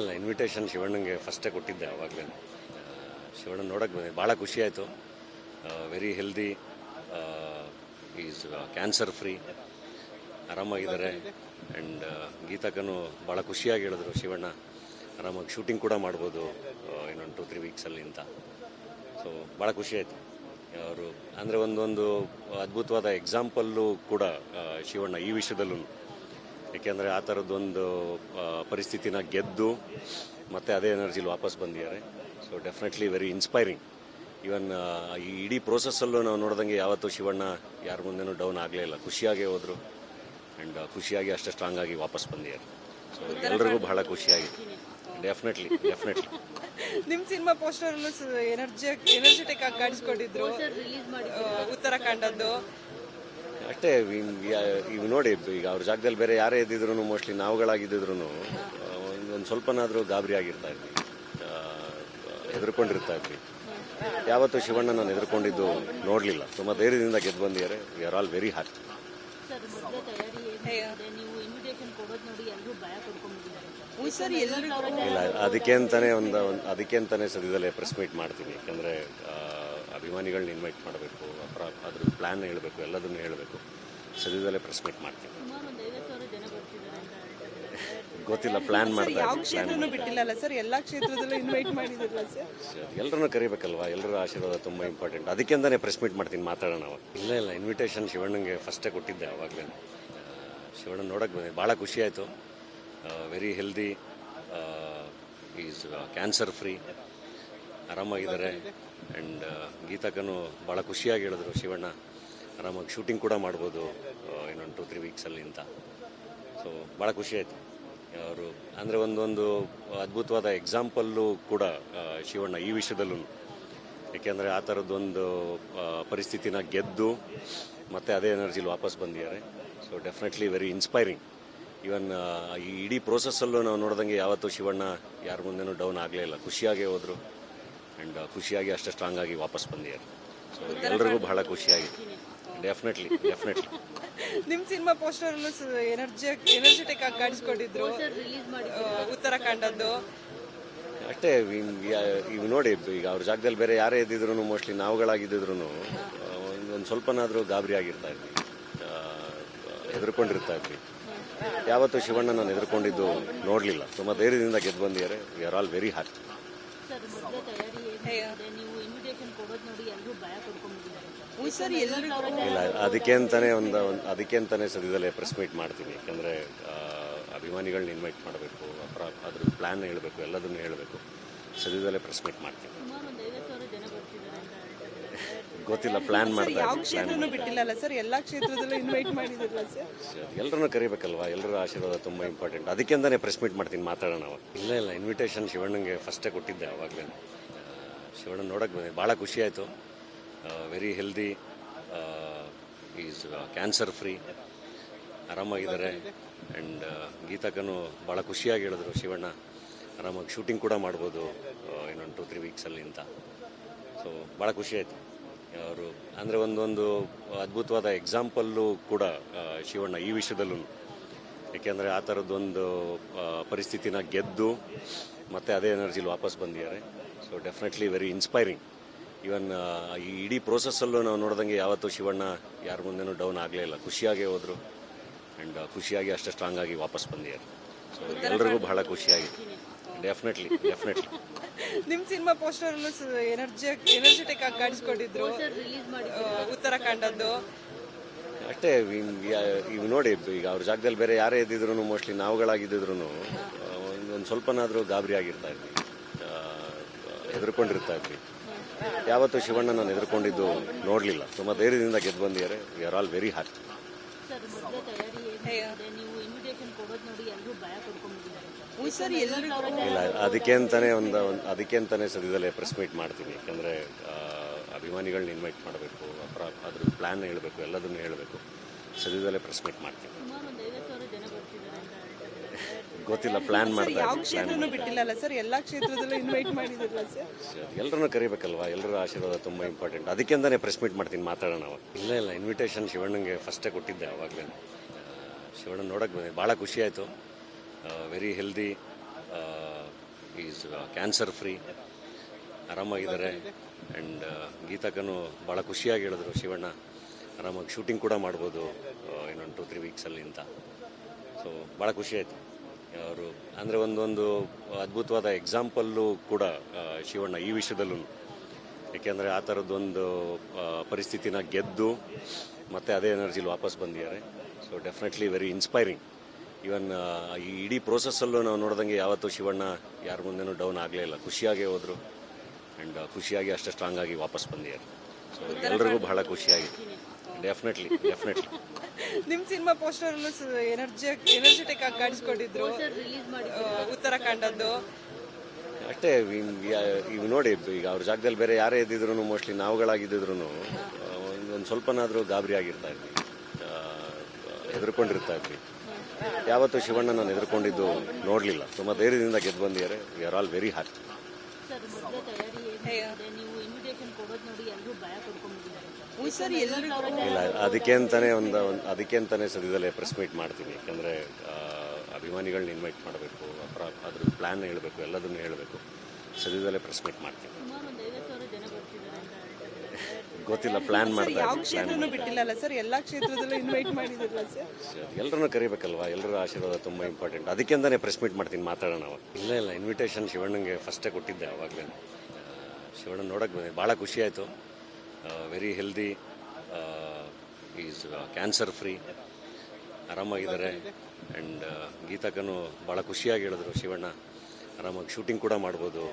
ಇಲ್ಲ ಇನ್ವಿಟೇಷನ್ ಶಿವಣ್ಣಂಗೆ ಫಸ್ಟೇ ಕೊಟ್ಟಿದ್ದೆ ಅವಾಗಲೇ. ಶಿವಣ್ಣ ನೋಡೋಕೆ ಬಂದೆ. ಭಾಳ ಖುಷಿ ಆಯಿತು. Very healthy is cancer free ಆರಾಮಾಗಿದ್ದಾರೆ. And ಗೀತಕ್ಕನು ಭಾಳ ಖುಷಿಯಾಗಿ ಹೇಳಿದ್ರು ಶಿವಣ್ಣ. ಆರಾಮಾಗಿ ಶೂಟಿಂಗ್ ಕೂಡ ಮಾಡ್ಬೋದು ಇನ್ನೊಂದು ಟು ತ್ರೀ ವೀಕ್ಸಲ್ಲಿ ಅಂತ. ಸೊ ಭಾಳ ಖುಷಿ ಆಯಿತು. ಅವರು ಅಂದರೆ ಒಂದೊಂದು ಅದ್ಭುತವಾದ ಎಕ್ಸಾಂಪಲ್ಲು ಕೂಡ ಶಿವಣ್ಣ ಈ ವಿಷಯದಲ್ಲೂ. ಏಕೆಂದರೆ ಆ ಥರದ್ದೊಂದು ಪರಿಸ್ಥಿತಿನ ಗೆದ್ದು ಮತ್ತೆ ಅದೇ ಎನರ್ಜಿಲಿ ವಾಪಸ್ ಬಂದಿದ್ದಾರೆ. So definitely very inspiring even ಈ ಇಡೀ ಪ್ರೋಸೆಸ್ಸಲ್ಲೂ ನಾವು ನೋಡ್ದಂಗೆ ಯಾವತ್ತೂ ಶಿವಣ್ಣ ಯಾರ ಮುಂದೆನೂ ಡೌನ್ ಆಗಲೇ ಇಲ್ಲ. ಖುಷಿಯಾಗೇ ಹೋದರು. ಆ್ಯಂಡ್ ಖುಷಿಯಾಗಿ ಅಷ್ಟು ಸ್ಟ್ರಾಂಗ್ ಆಗಿ ವಾಪಸ್ ಬಂದಿದ್ದಾರೆ. ಸೊ ಎಲ್ರಿಗೂ ಬಹಳ ಖುಷಿಯಾಗಿದೆ. ಡೆಫಿನೆಟ್ಲಿ ಡೆಫಿನೆಟ್ಲಿ ನಿಮ್ಮ ಸಿನಿಮಾ ಪೋಸ್ಟರ್ ಎನರ್ಜಿ ಎನರ್ಜೆಟಿಕ್ ಆಗಿ ಕಾಣಿಸ್ಕೊಂಡಿದ್ರು. ಉತ್ತರಾಖಂಡದ್ದು. ಅಷ್ಟೇ ಈಗ ನೋಡಿ ಈಗ ಅವ್ರ ಜಾಗದಲ್ಲಿ ಬೇರೆ ಯಾರೇ ಇದ್ದಿದ್ರು ಮೋಸ್ಟ್ಲಿ ನಾವುಗಳಾಗಿದ್ದಿದ್ರು ಒಂದು ಸ್ವಲ್ಪನಾದರೂ ಗಾಬರಿ ಆಗಿರ್ತಾ ಇದ್ವಿ. ಹೆದರ್ಕೊಂಡಿರ್ತಾ ಇದ್ವಿ. ಯಾವತ್ತೂ ಶಿವಣ್ಣ ನಾನು ಹೆದರ್ಕೊಂಡಿದ್ದು ನೋಡಲಿಲ್ಲ. ತುಂಬ ಧೈರ್ಯದಿಂದ ಗೆದ್ದು ಬಂದಿದ್ದಾರೆ. We are all very happy sir ಮೊದಲೇ ತಯಾರಿ ಏನಿದೆ? ನೀವು ಇನ್ವಿಟೇಷನ್ ಕೊಡೋದು ನೋಡಿ ಎಲ್ಲರೂ ಭಯ ಪಡ್ಕೊಂಡ್ಬಿಟ್ಟಿದ್ದಾರೆ. ಸರ್ ಎಲ್ಲರೂ ಇಲ್ಲ ಅದಕ್ಕೆ ಅಂತಾನೆ ಒಂದು ಒಂದು ಅದಕ್ಕೆ ಅಂತಾನೆ ಸದ್ಯದಲ್ಲೇ ಪ್ರೆಸ್ ಮೀಟ್ ಮಾಡ್ತೀನಿ ಯಾಕಂದರೆ ಅಭಿಮಾನಿಗಳನ್ನ ಇನ್ವೈಟ್ ಮಾಡಬೇಕು ಅಪರಾ ಅದ್ರ ಪ್ಲ್ಯಾನ್ ಹೇಳಬೇಕು ಎಲ್ಲದನ್ನು ಹೇಳಬೇಕು. ಸದ್ಯದಲ್ಲೇ ಪ್ರೆಸ್ ಮೀಟ್ ಅಂತ ಗೊತ್ತಿಲ್ಲ ಪ್ಲ್ಯಾನ್ ಮಾಡ್ತಾರೆ ಬಿಟ್ಟಿಲ್ಲಲ್ಲ ಸರ್ ಎಲ್ಲಾ ಕ್ಷೇತ್ರದಲ್ಲೂ ಇನ್ವೈಟ್ ಮಾಡಿದಿರಲ್ಲ ಸರ್? ಎಲ್ಲರನ್ನೂ ಕರಿಬೇಕಲ್ವಾ? ಎಲ್ಲರ ಆಶೀರ್ವಾದ ತುಂಬ ಇಂಪಾರ್ಟೆಂಟ್ ಅದಕ್ಕೆ ಅಂತಾನೆ ಪ್ರೆಸ್ ಮೀಟ್ ಮಾಡ್ತೀನಿ ಮಾತಾಡೋಣ ಅವಾಗ. ಇಲ್ಲ ಇಲ್ಲ ಇನ್ವಿಟೇಷನ್ ಶಿವಣ್ಣಂಗೆ ಫಸ್ಟೇ ಕೊಟ್ಟಿದ್ದೆ ಅವಾಗಲೇ ಶಿವಣ್ಣ ನೋಡೋಕೆ ಬಂದೆ. ಭಾಳ ಖುಷಿ ಆಯಿತು. Very healthy is cancer free ಆರಾಮಾಗಿದ್ದಾರೆ. And ಗೀತಕ್ಕನು ಭಾಳ ಖುಷಿಯಾಗಿ ಹೇಳಿದ್ರು ಶಿವಣ್ಣ ಆರಾಮಾಗಿ ಶೂಟಿಂಗ್ ಕೂಡ ಮಾಡ್ಬೋದು ಆ, ಇನ್ನೊಂದು ಟು ತ್ರೀ ವೀಕ್ಸಲ್ಲಿ ಅಂತ. ಸೊ ಭಾಳ ಖುಷಿ ಆಯಿತು. ಅವರು ಅಂದರೆ ಒಂದೊಂದು ಅದ್ಭುತವಾದ ಎಕ್ಸಾಂಪಲ್ಲು ಕೂಡ ಆ, ಶಿವಣ್ಣ ಈ ವಿಷಯದಲ್ಲೂ. ಯಾಕೆಂದರೆ ಆ ಥರದ್ದೊಂದು ಪರಿಸ್ಥಿತಿನ ಗೆದ್ದು ಮತ್ತೆ ಅದೇ ಎನರ್ಜಿಲಿ ವಾಪಸ್ ಬಂದಿದ್ದಾರೆ. So definitely very inspiring even ಈ ಇಡೀ ಪ್ರೋಸೆಸ್ಸಲ್ಲೂ ನಾವು ನೋಡ್ದಂಗೆ ಯಾವತ್ತೂ ಶಿವಣ್ಣ ಯಾರ ಮುಂದೆನೂ ಡೌನ್ ಆಗಲೇ ಇಲ್ಲ. ಖುಷಿಯಾಗೇ ಹೋದರು. ಆ್ಯಂಡ್ ಖುಷಿಯಾಗಿ ಅಷ್ಟು ಸ್ಟ್ರಾಂಗ್ ಆಗಿ ವಾಪಸ್ ಬಂದಿದ್ದಾರೆ ಸೊ ಎಲ್ರಿಗೂ ಬಹಳ ಖುಷಿಯಾಗಿದೆ. ಡೆಫಿನೆಟ್ಲಿ ಡೆಫಿನೆಟ್ಲಿ ನಿಮ್ಮ ಸಿನಿಮಾ ಪೋಸ್ಟರ್ ಎನರ್ಜಿ ಎನರ್ಜೆಟಿಕ್ ಆಗಿ ಕಾಣಿಸ್ಕೊಂಡಿದ್ರು. ಉತ್ತರಾಖಂಡದ್ದು. ಅಷ್ಟೇ ಈಗ ನೋಡಿ ಈಗ ಅವ್ರ ಜಾಗದಲ್ಲಿ ಬೇರೆ ಯಾರೇ ಇದ್ದಿದ್ರು ಮೋಸ್ಟ್ಲಿ ನಾವುಗಳಾಗಿದ್ದಿದ್ರು ಒಂದು ಸ್ವಲ್ಪನಾದರೂ ಗಾಬರಿ ಆಗಿರ್ತಾ ಇದ್ವಿ. ಹೆದರ್ಕೊಂಡಿರ್ತಾ ಇದ್ವಿ. ಯಾವತ್ತೂ ಶಿವಣ್ಣ ನಾನು ಹೆದರ್ಕೊಂಡಿದ್ದು ನೋಡಲಿಲ್ಲ. ತುಂಬ ಧೈರ್ಯದಿಂದ ಗೆದ್ದು ಬಂದಿದ್ದಾರೆ. We are all very happy sir ಇಲ್ಲ ಅದಕ್ಕೆ ಅಂತಾನೆ ಒಂದು ಅದಕ್ಕೆ ಅಂತಾನೆ ಸದ್ಯದಲ್ಲೇ ಪ್ರೆಸ್ ಮೀಟ್ ಮಾಡ್ತೀನಿ ಯಾಕಂದ್ರೆ ಅಭಿಮಾನಿಗಳನ್ನ ಇನ್ವೈಟ್ ಮಾಡಬೇಕು ಅದ್ರ ಪ್ಲ್ಯಾನ್ ಹೇಳಬೇಕು, ಎಲ್ಲದನ್ನು ಹೇಳಬೇಕು. ಸದ್ಯದಲ್ಲೇ ಪ್ರೆಸ್ ಮೀಟ್ ಅಂತ ಗೊತ್ತಿಲ್ಲ ಪ್ಲಾನ್ ಮಾಡ್ತಾರೆ ಬಿಟ್ಟಿಲ್ಲಲ್ಲ ಸರ್ ಎಲ್ಲಾ ಕ್ಷೇತ್ರದಲ್ಲೂ ಇನ್ವೈಟ್ ಮಾಡಿದ್ರಲ್ಲ ಸರ್? ಎಲ್ಲರನ್ನೂ ಕರಿಬೇಕಲ್ವಾ? ಎಲ್ಲರ ಆಶೀರ್ವಾದ ತುಂಬ ಇಂಪಾರ್ಟೆಂಟ್ ಅದಕ್ಕೆ ಅಂತಾನೆ ಪ್ರೆಸ್ ಮೀಟ್ ಮಾಡ್ತೀನಿ ಮಾತಾಡೋಣ ಇಲ್ಲ ಇಲ್ಲ ಇನ್ವಿಟೇಷನ್ ಶಿವಣ್ಣಂಗೆ ಫಸ್ಟೇ ಕೊಟ್ಟಿದ್ದೆ ಅವಾಗಲೇ ಶಿವಣ್ಣ ನೋಡೋಕೆ ಬಂದೆ. ಭಾಳ ಖುಷಿ ಆಯಿತು. Very healthy is cancer free ಆರಾಮಾಗಿದ್ದಾರೆ. And ಗೀತಕ್ಕನು ಭಾಳ ಖುಷಿಯಾಗಿ ಹೇಳಿದ್ರು ಶಿವಣ್ಣ. ಆರಾಮಾಗಿ ಶೂಟಿಂಗ್ ಕೂಡ ಮಾಡ್ಬೋದು ಇನ್ನೊಂದು ಟು ತ್ರೀ ವೀಕ್ಸಲ್ಲಿ ಅಂತ. ಸೊ ಭಾಳ ಖುಷಿ ಆಯಿತು. ಅವರು ಅಂದರೆ ಒಂದೊಂದು ಅದ್ಭುತವಾದ ಎಕ್ಸಾಂಪಲ್ಲು ಕೂಡ ಶಿವಣ್ಣ ಈ ವಿಷಯದಲ್ಲೂ. ಏಕೆಂದರೆ ಆ ಥರದ್ದೊಂದು ಪರಿಸ್ಥಿತಿನ ಗೆದ್ದು ಮತ್ತೆ ಅದೇ ಎನರ್ಜಿಲಿ ವಾಪಸ್ ಬಂದಿದ್ದಾರೆ. So definitely very inspiring even ಈ ಇಡೀ ಪ್ರೋಸೆಸ್ಸಲ್ಲೂ ನಾವು ನೋಡ್ದಂಗೆ ಯಾವತ್ತೂ ಶಿವಣ್ಣ ಯಾರ ಮುಂದೆನೂ ಡೌನ್ ಆಗಲೇ ಇಲ್ಲ. ಖುಷಿಯಾಗೇ ಹೋದರು. ಆ್ಯಂಡ್ ಖುಷಿಯಾಗಿ ಅಷ್ಟೇ ಸ್ಟ್ರಾಂಗ್ ಆಗಿ ವಾಪಸ್ ಬಂದಿದ್ದಾರೆ. ಸೊ ಎಲ್ಲರಿಗೂ ಬಹಳ ಖುಷಿಯಾಗಿದೆ. ಡೆಫಿನೆಟ್ಲಿ ಡೆಫಿನೆಟ್ಲಿ ನಿಮ್ಮ ಸಿನಿಮಾ ಪೋಸ್ಟರ್ ಎನರ್ಜಿ ಎನರ್ಜೆಟಿಕ್ ಆಗಿ ಕಾಣಿಸ್ಕೊಂಡಿದ್ರು. ಉತ್ತರಾಖಂಡದ್ದು. ಅಷ್ಟೇ ಈಗ ನೋಡಿ ಈಗ ಅವ್ರ ಜಾಗದಲ್ಲಿ ಬೇರೆ ಯಾರೇ ಇದ್ದಿದ್ರು ಮೋಸ್ಟ್ಲಿ ನಾವುಗಳಾಗಿದ್ದಿದ್ರು ಒಂದು ಸ್ವಲ್ಪನಾದರೂ ಗಾಬರಿ ಆಗಿರ್ತಾ ಇದ್ವಿ. ಹೆದರ್ಕೊಂಡಿರ್ತಾ ಇದ್ವಿ. ಯಾವತ್ತೂ ಶಿವಣ್ಣ ನಾನು ಹೆದರ್ಕೊಂಡಿದ್ದು ನೋಡಲಿಲ್ಲ. ತುಂಬ ಧೈರ್ಯದಿಂದ ಗೆದ್ದು ಬಂದಿದ್ದಾರೆ. We are all very happy ಇಲ್ಲ ಅದಕ್ಕೆ ಅಂತಾನೆ ಒಂದು ಒಂದು ಅದಕ್ಕೆ ಅಂತಾನೆ ಸದ್ಯದಲ್ಲೇ ಪ್ರೆಸ್ ಮೀಟ್ ಮಾಡ್ತೀನಿ ಯಾಕಂದರೆ ಅಭಿಮಾನಿಗಳನ್ನ ಇನ್ವೈಟ್ ಮಾಡಬೇಕು ಅಪ್ರ ಅದ್ರ ಪ್ಲ್ಯಾನ್ ಹೇಳಬೇಕು ಎಲ್ಲದನ್ನು ಹೇಳಬೇಕು. ಸದ್ಯದಲ್ಲೇ ಪ್ರೆಸ್ ಮೀಟ್ ಮಾಡ್ತೀನಿ ಗೊತ್ತಿಲ್ಲ ಪ್ಲ್ಯಾನ್ ಮಾಡ್ತಾರೆ ಸರ್ ಎಲ್ಲಾ ಕ್ಷೇತ್ರದಲ್ಲೂ ಇನ್ವೈಟ್ ಮಾಡಿದ್ರಲ್ಲ ಸರ್? ಎಲ್ಲರನ್ನೂ ಕರಿಬೇಕಲ್ವಾ? ಎಲ್ಲರ ಆಶೀರ್ವಾದ ತುಂಬ ಇಂಪಾರ್ಟೆಂಟ್ ಅದಕ್ಕೆ ಅಂತಾನೆ ಪ್ರೆಸ್ ಮೀಟ್ ಮಾಡ್ತೀನಿ ಮಾತಾಡೋಣ ಅವಾಗ. ಇಲ್ಲ ಇಲ್ಲ ಇನ್ವಿಟೇಷನ್ ಶಿವಣ್ಣಂಗೆ ಫಸ್ಟೇ ಕೊಟ್ಟಿದ್ದೆ ಅವಾಗಲೇ ಶಿವಣ್ಣ ನೋಡೋಕೆ ಬಂದೆ. ಭಾಳ ಖುಷಿ ಆಯಿತು. Very healthy is cancer free ಆರಾಮಾಗಿದ್ದಾರೆ. And ಗೀತಕ್ಕನು ಭಾಳ ಖುಷಿಯಾಗಿ ಹೇಳಿದ್ರು ಶಿವಣ್ಣ ಆರಾಮಾಗಿ ಶೂಟಿಂಗ್ ಕೂಡ ಮಾಡ್ಬೋದು ಆ, ಇನ್ನೊಂದು ಟು ತ್ರೀ ವೀಕ್ಸಲ್ಲಿ ಅಂತ. ಸೊ ಭಾಳ ಖುಷಿ ಆಯಿತು. ಅವರು ಅಂದರೆ ಒಂದೊಂದು ಅದ್ಭುತವಾದ ಎಕ್ಸಾಂಪಲ್ಲು ಕೂಡ ಶಿವಣ್ಣ ಈ ವಿಷಯದಲ್ಲೂ. ಏಕೆಂದರೆ ಆ ಥರದ್ದೊಂದು ಪರಿಸ್ಥಿತಿನ ಗೆದ್ದು ಮತ್ತೆ ಅದೇ ಎನರ್ಜಿಲಿ ವಾಪಸ್ ಬಂದಿದ್ದಾರೆ. So definitely very inspiring even ಈ ಇಡೀ ಪ್ರೋಸೆಸ್ಸಲ್ಲೂ ನಾವು ನೋಡ್ದಂಗೆ ಯಾವತ್ತೂ ಶಿವಣ್ಣ ಯಾರ ಮುಂದೆನೂ ಡೌನ್ ಆಗಲೇ ಇಲ್ಲ. ಖುಷಿಯಾಗೇ ಹೋದರು. ಆ್ಯಂಡ್ ಖುಷಿಯಾಗಿ ಅಷ್ಟು ಸ್ಟ್ರಾಂಗ್ ಆಗಿ ವಾಪಸ್ ಬಂದಿದ್ದಾರೆ. ಸೊ ಎಲ್ರಿಗೂ ಬಹಳ ಖುಷಿಯಾಗಿದೆ. ಡೆಫಿನೆಟ್ಲಿ ಡೆಫಿನೆಟ್ಲಿ ನಿಮ್ಮ ಸಿನಿಮಾ ಪೋಸ್ಟರ್ ಎನರ್ಜಿ ಎನರ್ಜೆಟಿಕ್ ಆಗಿ ಕಾಣಿಸ್ಕೊಂಡಿದ್ರು. ಉತ್ತರಾಖಂಡದ್ದು. ಅಷ್ಟೇ ಈಗ ನೋಡಿ ಈಗ ಅವ್ರ ಜಾಗದಲ್ಲಿ ಬೇರೆ ಯಾರೇ ಇದ್ದಿದ್ರು ಮೋಸ್ಟ್ಲಿ ನಾವುಗಳಾಗಿದ್ದಿದ್ರು ಒಂದು ಸ್ವಲ್ಪನಾದರೂ ಗಾಬರಿ ಆಗಿರ್ತಾ ಇದ್ವಿ ಹೆದರ್ಕೊಂಡಿರ್ತಾ ಇದ್ವಿ ಯಾವತ್ತೂ ಶಿವಣ್ಣ ನಾನು ಎದುರ್ಕೊಂಡಿದ್ದು ನೋಡಲಿಲ್ಲ. ತುಂಬ ಧೈರ್ಯದಿಂದ ಗೆದ್ದು ಬಂದಿದ್ದಾರೆ. We are all very happy ಇಲ್ಲ ಅದಕ್ಕೆ ಅಂತಾನೆ ಒಂದು ಒಂದು ಅದಕ್ಕೆ ಅಂತಾನೆ ಸದ್ಯದಲ್ಲೇ ಪ್ರೆಸ್ ಮೀಟ್ ಮಾಡ್ತೀನಿ ಯಾಕಂದರೆ ಅಭಿಮಾನಿಗಳನ್ನ ಇನ್ವೈಟ್ ಮಾಡಬೇಕು ಅಪರಾ ಅದ್ರ ಪ್ಲ್ಯಾನ್ ಹೇಳಬೇಕು ಎಲ್ಲದನ್ನು ಹೇಳಬೇಕು. ಸದ್ಯದಲ್ಲೇ ಪ್ರೆಸ್ ಮೀಟ್ ಮಾಡ್ತೀನಿ ಗೊತ್ತಿಲ್ಲ ಪ್ಲಾನ್ ಮಾಡ್ತಾರೆ ಮಾಡ್ತಾ ಯಾವ ಕ್ಷೇತ್ರನೂ ಬಿಟ್ಟಿಲ್ಲಲ್ಲ ಸರ್? ಎಲ್ಲಾ ಕ್ಷೇತ್ರದಲ್ಲೂ ಇನ್ವೈಟ್ ಮಾಡಿದ್ರಲ್ಲ ಸರ್? ಎಲ್ಲರನ್ನೂ ಕರಿಬೇಕಲ್ವಾ? ಎಲ್ಲರ ಆಶೀರ್ವಾದ ತುಂಬ ಇಂಪಾರ್ಟೆಂಟ್ ಅದಕ್ಕೆಂತಾನೆ ಪ್ರೆಸ್ ಮೀಟ್ ಮಾಡ್ತೀನಿ ಮಾತಾಡೋಣ ಅವಾಗ. ಇಲ್ಲ ಇಲ್ಲ ಇನ್ವಿಟೇಷನ್ ಶಿವಣ್ಣಂಗೆ ಫಸ್ಟೇ ಕೊಟ್ಟಿದ್ದೆ ಅವಾಗಲೇ. ಶಿವಣ್ಣ ನೋಡೋಕೆ ಬಂದೆ. ಭಾಳ ಖುಷಿ ಆಯಿತು. Very healthy is cancer free ಆರಾಮಾಗಿದ್ದಾರೆ. And ಗೀತಕ್ಕನು ಭಾಳ ಖುಷಿಯಾಗಿ ಹೇಳಿದ್ರು ಶಿವಣ್ಣ ಆರಾಮಾಗಿ ಶೂಟಿಂಗ್ ಕೂಡ ಮಾಡ್ಬೋದು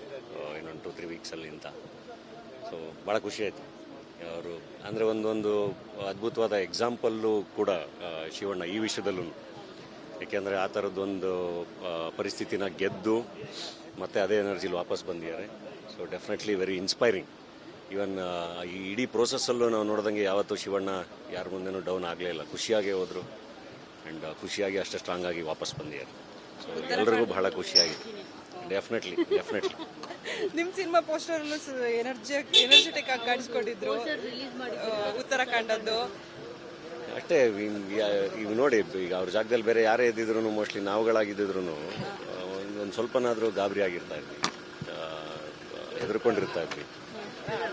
ಇನ್ನೊಂದು ಟು ತ್ರೀ ವೀಕ್ಸಲ್ಲಿ ಅಂತ. ಸೊ ಭಾಳ ಖುಷಿ ಆಯಿತು. ಅವರು ಅಂದರೆ ಒಂದೊಂದು ಅದ್ಭುತವಾದ ಎಕ್ಸಾಂಪಲ್ಲು ಕೂಡ ಶಿವಣ್ಣ ಈ ವಿಷಯದಲ್ಲೂ. ಏಕೆಂದರೆ ಆ ಥರದ್ದೊಂದು ಪರಿಸ್ಥಿತಿನ ಗೆದ್ದು ಮತ್ತೆ ಅದೇ ಎನರ್ಜಿಲಿ ವಾಪಸ್ ಬಂದಿದ್ದಾರೆ. So definitely very inspiring even ಈ ಇಡೀ ಪ್ರೋಸೆಸ್ಸಲ್ಲೂ ನಾವು ನೋಡ್ದಂಗೆ ಯಾವತ್ತೂ ಶಿವಣ್ಣ ಯಾರ ಮುಂದೆನೂ ಡೌನ್ ಆಗಲೇ ಇಲ್ಲ. ಖುಷಿಯಾಗೇ ಹೋದರು. ಆ್ಯಂಡ್ ಖುಷಿಯಾಗಿ ಅಷ್ಟೇ ಸ್ಟ್ರಾಂಗ್ ಆಗಿ ವಾಪಸ್ ಬಂದಿದ್ದಾರೆ. ಸೊ ಎಲ್ಲರಿಗೂ ಬಹಳ ಖುಷಿಯಾಗಿದೆ. ಡೆಫಿನೆಟ್ಲಿ ಡೆಫಿನೆಟ್ಲಿ ನಿಮ್ಮ ಸಿನಿಮಾ ಪೋಸ್ಟರ್ ಎನರ್ಜಿ ಎನರ್ಜೆಟಿಕ್ ಆಗಿ ಕಾಣಿಸ್ಕೊಂಡಿದ್ರು. ಉತ್ತರಾಖಂಡದ್ದು. ಅಷ್ಟೇ ಈಗ ನೋಡಿ ಈಗ ಅವ್ರ ಜಾಗದಲ್ಲಿ ಬೇರೆ ಯಾರೇ ಇದ್ದಿದ್ರು ಮೋಸ್ಟ್ಲಿ ನಾವುಗಳಾಗಿದ್ದಿದ್ರು ಒಂದು ಸ್ವಲ್ಪನಾದರೂ ಗಾಬರಿ ಆಗಿರ್ತಾ ಇದ್ವಿ. ಹೆದರ್ಕೊಂಡಿರ್ತಾ ಇದ್ವಿ.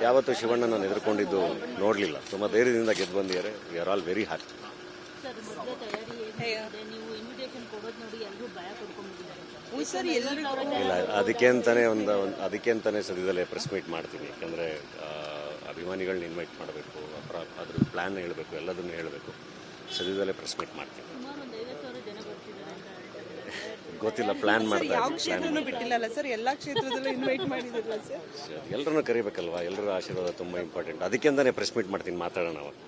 ಯಾವತ್ತೂ ಶಿವಣ್ಣ ನಾನು ಹೆದರ್ಕೊಂಡಿದ್ದು ನೋಡಲಿಲ್ಲ. ತುಂಬ ಧೈರ್ಯದಿಂದ ಗೆದ್ದು ಬಂದಿದ್ದಾರೆ. We are all very happy ಇಲ್ಲ ಅದಕ್ಕೆ ಅಂತಾನೆ ಒಂದು ಒಂದು ಅದಕ್ಕೆ ಅಂತಾನೆ ಸದ್ಯದಲ್ಲೇ ಪ್ರೆಸ್ ಮೀಟ್ ಮಾಡ್ತೀನಿ ಯಾಕಂದ್ರೆ ಅಭಿಮಾನಿಗಳನ್ನ ಇನ್ವೈಟ್ ಮಾಡಬೇಕು ಅಪ್ರ ಅದ್ರ ಪ್ಲ್ಯಾನ್ ಹೇಳಬೇಕು ಎಲ್ಲದನ್ನು ಹೇಳಬೇಕು. ಸದ್ಯದಲ್ಲೇ ಪ್ರೆಸ್ ಮೀಟ್ ಮಾಡ್ತೀನಿ ಗೊತ್ತಿಲ್ಲ ಪ್ಲ್ಯಾನ್ ಮಾಡ್ತಾರೆ ಬಿಟ್ಟಿಲ್ಲಲ್ಲ ಸರ್? ಎಲ್ಲಾ ಕ್ಷೇತ್ರದಲ್ಲೂ ಇನ್ವೈಟ್ ಮಾಡಿದಿರಲ್ಲ ಸರ್? ಎಲ್ಲರನ್ನೂ ಕರಿಬೇಕಲ್ವಾ? ಎಲ್ಲರ ಆಶೀರ್ವಾದ ತುಂಬ ಇಂಪಾರ್ಟೆಂಟ್ ಅದಕ್ಕೆಂತಾನೆ ಪ್ರೆಸ್ ಮೀಟ್ ಮಾಡ್ತೀನಿ ಮಾತಾಡೋಣ ಅವಾಗ.